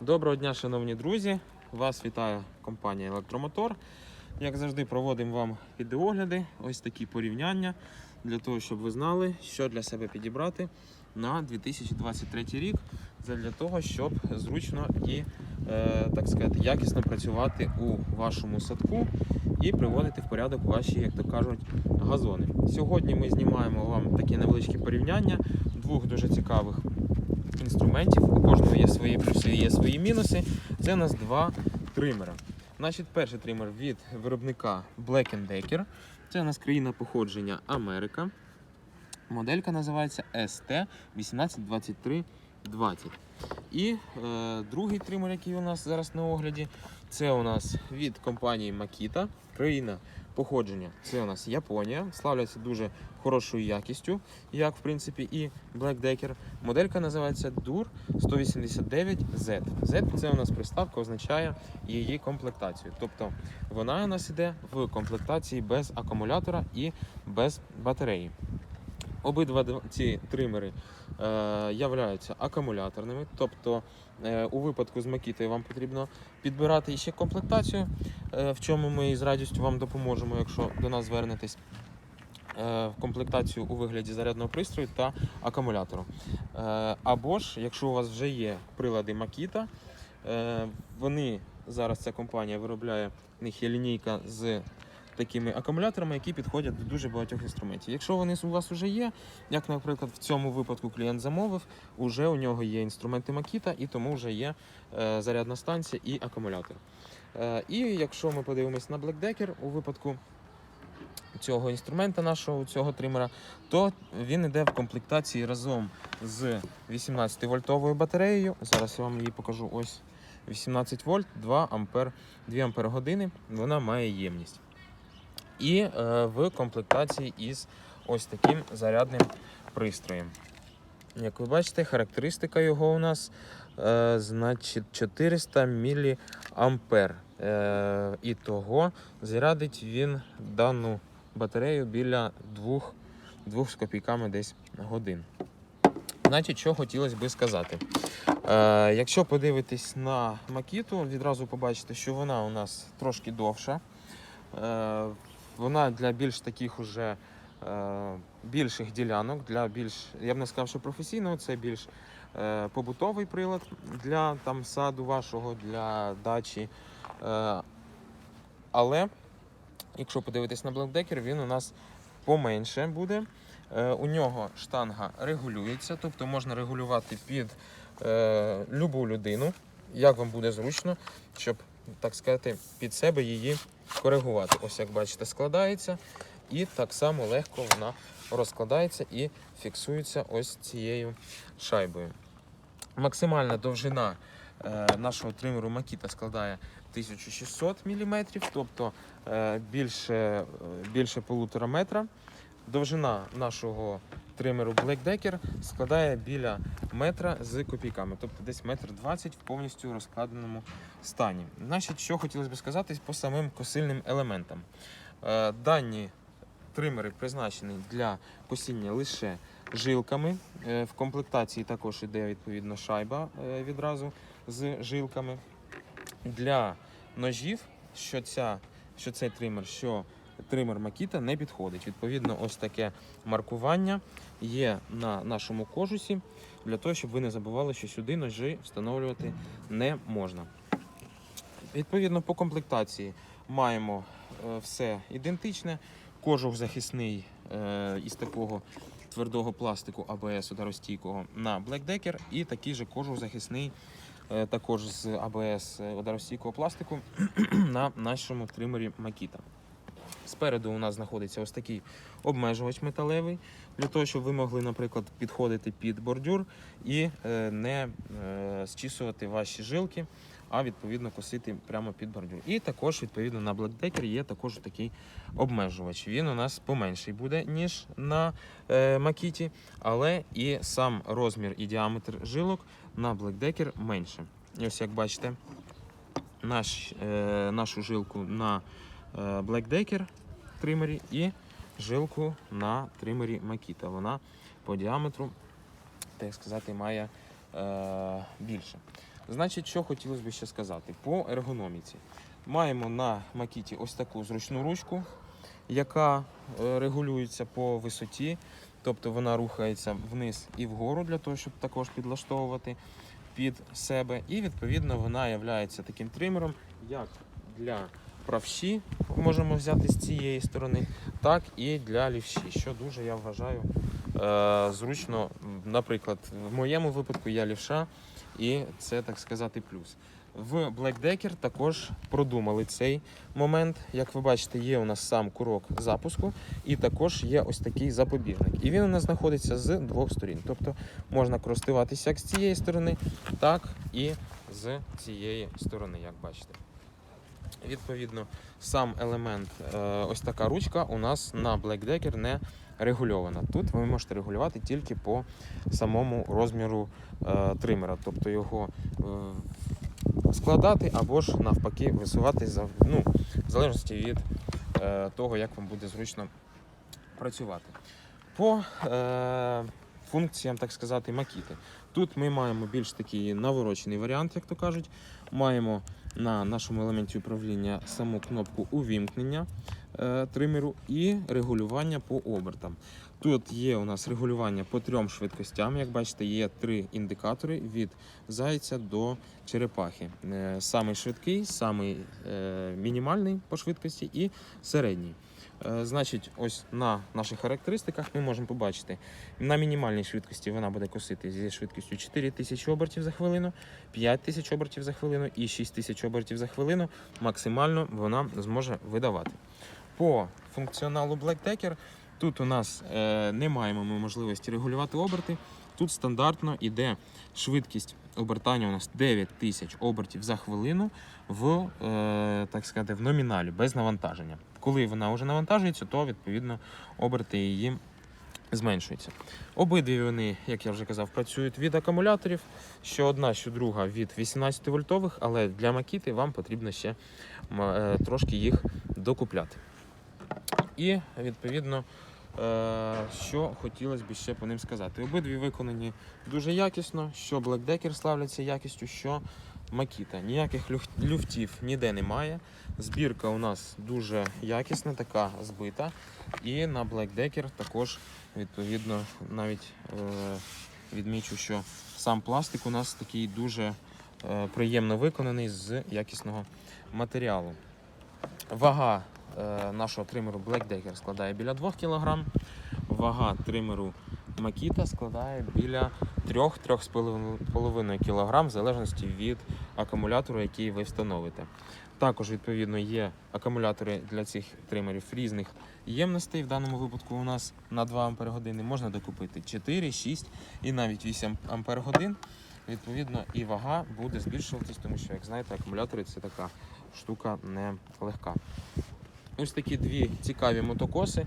Доброго дня, шановні друзі! Вас вітає компанія Електромотор. Як завжди, проводимо вам відеогляди, ось такі порівняння для того, щоб ви знали, що для себе підібрати на 2023 рік. Для того, щоб зручно і е, так сказати, якісно працювати у вашому садку і приводити в порядок ваші, як то кажуть, газони. Сьогодні ми знімаємо вам такі невеличкі порівняння двох дуже цікавих інструментів. У кожного є свої плюси, є свої мінуси. Це у нас два тримера. Значить, перший тример від виробника Black Decker. Це у нас країна походження Америка. Моделька називається ST 182320. І е, другий тример, який у нас зараз на огляді, це у нас від компанії Makita. Країна походження це у нас Японія. Славляться дуже хорошою якістю, як в принципі і Black Decker. Моделька називається DUR 189Z. Z це у нас приставка, означає її комплектацію. Тобто вона у нас іде в комплектації без акумулятора і без батареї. Обидва ці тримери е, являються акумуляторними, тобто е, у випадку з Макітою вам потрібно підбирати ще комплектацію, е, в чому ми з радістю вам допоможемо, якщо до нас звернетесь. е, в Комплектацію у вигляді зарядного пристрою та акумулятору. Е, Або ж, якщо у вас вже є прилади Makita, е, вони зараз ця компанія виробляє, в них є лінійка з такими акумуляторами, які підходять до дуже багатьох інструментів. Якщо вони у вас вже є, як, наприклад, в цьому випадку клієнт замовив, уже у нього є інструменти Makita, і тому вже є е, зарядна станція і акумулятор. Е, і якщо ми подивимось на Black Decker, у випадку цього інструмента нашого, цього тримера, то він йде в комплектації разом з 18-вольтовою батареєю. Зараз я вам її покажу. Ось 18 вольт, 2 ампер, 2 ампер години. Вона має ємність. І е, в комплектації із ось таким зарядним пристроєм. Як ви бачите, характеристика його у нас е, значить 400 мА. Е, і того зарядить він дану батарею біля 2, 2 з копійками десь годин. Значить, що хотілося би сказати. Якщо подивитись на макіту, відразу побачите, що вона у нас трошки довша. Вона для більш таких уже е, більших ділянок, для більш, я б не сказав, що професійного, це більш е, побутовий прилад для там, саду вашого, для дачі. Е, але якщо подивитись на Decker, він у нас поменше буде. Е, у нього штанга регулюється, тобто можна регулювати під е, любу людину, як вам буде зручно, щоб, так сказати, під себе її коригувати. Ось як бачите, складається, і так само легко вона розкладається і фіксується ось цією шайбою. Максимальна довжина е, нашого тримеру Makita складає 1600 мм, тобто е, більше, е, більше полутора метра. Довжина нашого тримеру Black Decker складає біля метра з копійками, тобто десь метр двадцять в повністю розкладеному стані. Значить, що хотілося б сказати по самим косильним елементам. Е, Дані тримери призначені для косіння лише жилками. Е, В комплектації також іде відповідно шайба е, відразу з жилками. Для ножів, що, ця, що цей тример, що тример Makita не підходить. Відповідно, ось таке маркування є на нашому кожусі для того, щоб ви не забували, що сюди ножі встановлювати не можна. Відповідно, по комплектації маємо е, все ідентичне. Кожух захисний е, із такого твердого пластику АБС ударостійкого на Black Decker і такий же кожух захисний е, також з АБС ударостійкого пластику на нашому тримері Makita. Спереду у нас знаходиться ось такий обмежувач металевий, для того, щоб ви могли, наприклад, підходити під бордюр і е, не е, зчісувати ваші жилки, а відповідно косити прямо під бордюр. І також, відповідно, на Black є також такий обмежувач. Він у нас поменший буде, ніж на е, Макіті, але і сам розмір і діаметр жилок на Black менше. І ось як бачите, наш, нашу жилку на Black Decker тримері і жилку на тримері Makita. Вона по діаметру, так сказати, має е, більше. Значить, що хотілося б ще сказати по ергономіці. Маємо на макіті ось таку зручну ручку, яка е, регулюється по висоті, тобто вона рухається вниз і вгору для того, щоб також підлаштовувати під себе. І відповідно вона є таким тримером, як для правші можемо взяти з цієї сторони, так і для лівші, що дуже я вважаю е, зручно. Наприклад, в моєму випадку я лівша, і це так сказати плюс. В Black Decker також продумали цей момент. Як ви бачите, є у нас сам курок запуску, і також є ось такий запобіжник. І він у нас знаходиться з двох сторін. Тобто можна користуватися як з цієї сторони, так і з цієї сторони, як бачите. Відповідно, сам елемент, е, ось така ручка у нас на Black Decker не регульована. Тут ви можете регулювати тільки по самому розміру е, тримера, тобто його е, складати або ж навпаки висувати ну, в залежності від того, як вам буде зручно працювати. По е, функціям, так сказати, макіти. Тут ми маємо більш такий наворочений варіант, як то кажуть. Маємо на нашому елементі управління саму кнопку увімкнення е, тримеру і регулювання по обертам. Тут є у нас регулювання по трьом швидкостям. Як бачите, є три індикатори від зайця до черепахи. Е, Самий швидкий, самий е, мінімальний по швидкості і середній. Е, Значить, ось на наших характеристиках ми можемо побачити, на мінімальній швидкості вона буде косити зі швидкістю 4000 обертів за хвилину, 5000 обертів за хвилину і 6000 обертів за хвилину. Максимально вона зможе видавати. По функціоналу Black Decker тут у нас е, не маємо ми можливості регулювати оберти. Тут стандартно йде швидкість обертання у нас 9000 обертів за хвилину в, е, так сказати, в номіналі без навантаження. Коли вона вже навантажується, то відповідно оберти її зменшуються. Обидві вони, як я вже казав, працюють від акумуляторів. Що одна, що друга від 18 вольтових, але для макіти вам потрібно ще е, трошки їх докупляти. І відповідно, е, що хотілося б ще по ним сказати. Обидві виконані дуже якісно, що Black Decker славляться якістю, що Макіта. Ніяких люфтів ніде немає. Збірка у нас дуже якісна, така збита. І на Black Decker також, відповідно, навіть е, відмічу, що сам пластик у нас такий дуже е, приємно виконаний з якісного матеріалу. Вага е, нашого тримеру Black Decker складає біля 2 кг. Вага тримеру Makita складає біля 3-3,5 кг в залежності від акумулятору, який ви встановите. Також, відповідно, є акумулятори для цих тримерів різних ємностей. В даному випадку у нас на 2 Ах можна докупити 4, 6 і навіть 8 Ах. Відповідно, і вага буде збільшуватись, тому що, як знаєте, акумулятори це така штука не легка. Ось такі дві цікаві мотокоси.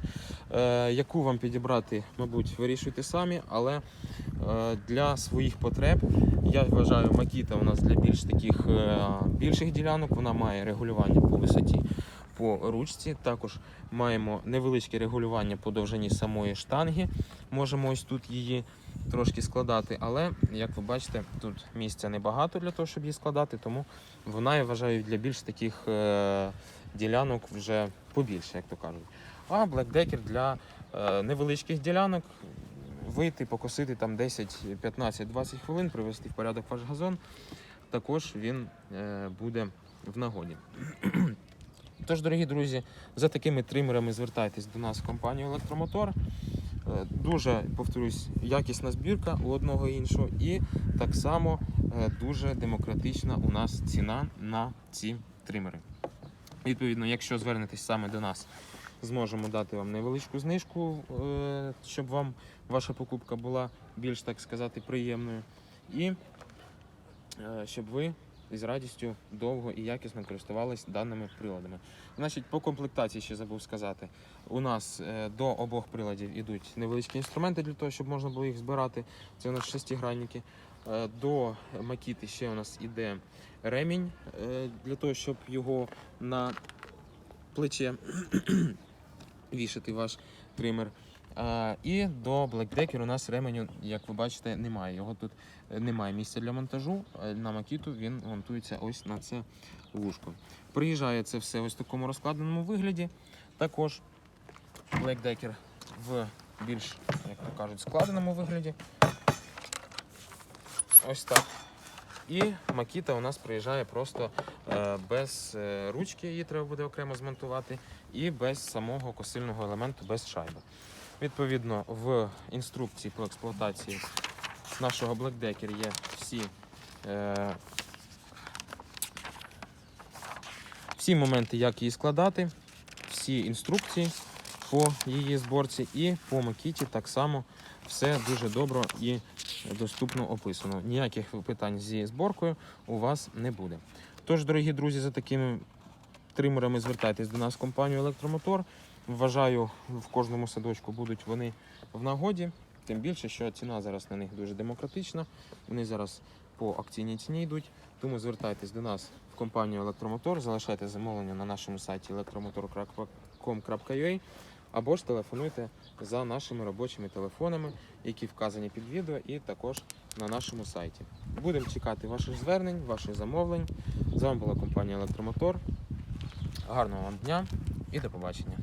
Е, яку вам підібрати, мабуть, вирішуйте самі, але е, для своїх потреб я вважаю, Макіта у нас для більш таких е, більших ділянок. Вона має регулювання по висоті по ручці. Також маємо невеличке регулювання по довжині самої штанги. Можемо ось тут її трошки складати, але як ви бачите, тут місця небагато для того, щоб її складати, тому вона я вважаю для більш таких ділянок вже побільше, як то кажуть. А Decker для е, невеличких ділянок вийти, покосити там 10, 15, 20 хвилин, привести в порядок ваш газон. Також він е, буде в нагоді. Тож, дорогі друзі, за такими тримерами звертайтесь до нас в компанію Електромотор. Е, Дуже, повторюсь, якісна збірка у одного і іншого, і так само дуже демократична у нас ціна на ці тримери. Відповідно, якщо звернетесь саме до нас, зможемо дати вам невеличку знижку, е, щоб вам ваша покупка була більш, так сказати, приємною. І е, щоб ви з радістю довго і якісно користувались даними приладами. Значить, по комплектації ще забув сказати. У нас е, до обох приладів йдуть невеличкі інструменти для того, щоб можна було їх збирати. Це у нас шестигранники. Е, До макіти ще у нас іде ремінь е, для того, щоб його на плече вішати ваш тример. І до Black Decker у нас ременю, як ви бачите, немає. Його тут е, немає місця для монтажу, е, на макіту він монтується ось на це вушко. Приїжджає це все ось в такому розкладеному вигляді. Також Black Decker в більш, як то кажуть, складеному вигляді. Ось так. І макіта у нас приїжджає просто е, без е, ручки, її треба буде окремо змонтувати, і без самого косильного елементу, без шайби. Відповідно, в інструкції по експлуатації нашого Black Decker є всі, е, всі моменти, як її складати, всі інструкції по її зборці, і по макіті так само все дуже добре і доступно описано. Ніяких питань зі зборкою у вас не буде. Тож, дорогі друзі, за такими тримерами звертайтесь до нас в компанію Електромотор. Вважаю, в кожному садочку будуть вони в нагоді. Тим більше, що ціна зараз на них дуже демократична. Вони зараз по акційній ціні йдуть. Тому звертайтесь до нас в компанію Електромотор, залишайте замовлення на нашому сайті elektromotor.com.ua або ж телефонуйте за нашими робочими телефонами, які вказані під відео, і також на нашому сайті. Будемо чекати ваших звернень, ваших замовлень. З вами була компанія Електромотор. Гарного вам дня і до побачення.